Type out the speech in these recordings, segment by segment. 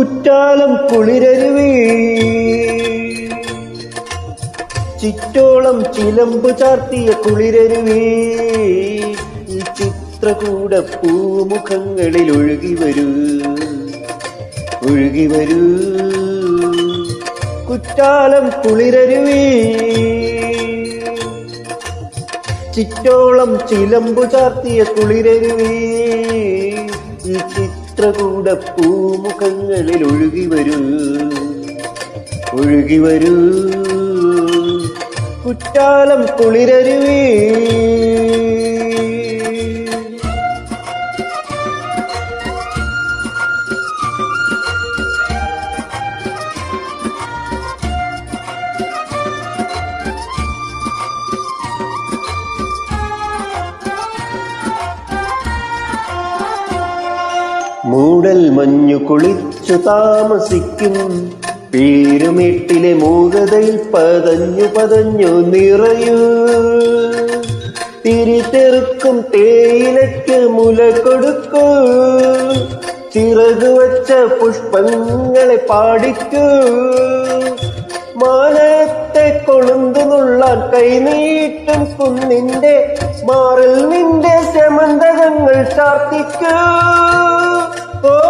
കുറ്റാലം കുളിരരുവേ. ചിറ്റോളം ചിലമ്പ് ചാർത്തിയ കുളിരരുവേ. ഈ ചിത്രകൂട പൂമുഖങ്ങളിൽ ഒഴുകി വരൂ. ഒഴുകി വരൂ. കുറ്റാലം കുളിരരുവേ. ചിറ്റോളം ചിലമ്പു ചാർത്തിയ കുളിരരുവേ. ഈ ചിത്രകൂട പൂമുഖങ്ങളിൽ ഒഴുകി വരൂ. ഒഴുകി വരൂ. കുറ്റാലം കുളിരരുവേ മൂടൽ മഞ്ഞു കുളിച്ചു താമസിക്കും. പേരുമേട്ടിലെ മൂകതയിൽ പതഞ്ഞു പതഞ്ഞു നിറയൂ. തിരിതെറുക്കും തേയിലയ്ക്ക് മുല കൊടുക്കൂ. ചിറക് വച്ച പുഷ്പങ്ങളെ പാടിക്കൂ. മാനത്തെ കൊളുന്തു നുള്ളാൻ കൈനീട്ടും കുന്നിന്റെ മാറിൽ നിന്റെ ശമന്തകങ്ങൾ ചാർത്തിക്കൂ. ഓ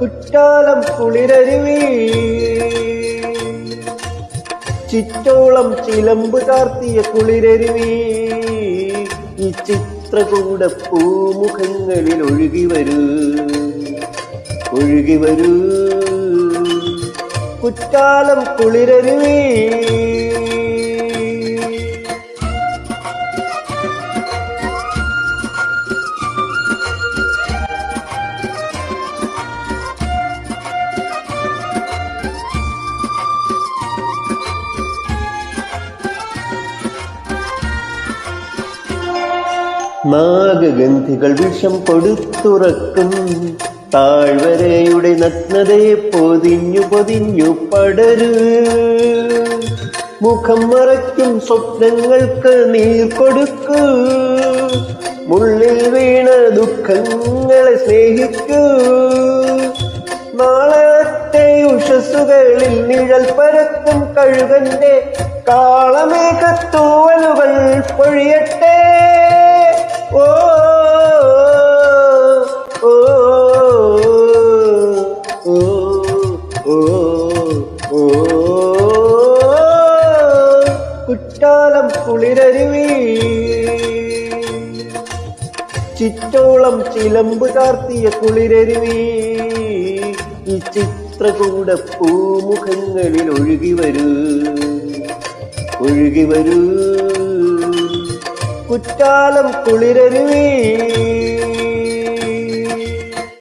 കുറ്റാലം കുളിരരുവി. ചിറ്റോളം ചിലമ്പ് കാർത്തിയ കുളിരരുവി. ഈ ചിത്രകൂട പൂമുഖങ്ങളിൽ ഒഴുകി വരൂ. ഒഴുകി വരൂ. കുറ്റാലം കുളിരരുവീ നാഗഗന്ധികൾ വിഷം കൊടുത്തുറക്കും താഴ്വരയുടെ നഗ്നതയെ പൊതിഞ്ഞു പൊതിഞ്ഞു പടരു. മുഖം മറയ്ക്കും സ്വപ്നങ്ങൾക്ക് നീർ കൊടുക്കൂ. മുള്ളിൽ വീണ ദുഃഖങ്ങളെ സ്നേഹിക്കൂ. നാളത്തെ ഉഷസ്സുകളിൽ നിഴൽ പരത്തും കഴുകന്റെ കാളമേഘത്തൂവലുകൾ പൊഴിയട്ടെ. ഓ കുറ്റാലം കുളിരരുവി. ചിറ്റോളം ചിലമ്പ് ചാർത്തിയ കുളിരരുവി. ഈ ചിത്രകൂട പൂമുഖങ്ങളിൽ ഒഴുകി വരൂ. ഒഴുകി വരൂ. കുറ്റാലം കുളിരരുവീ.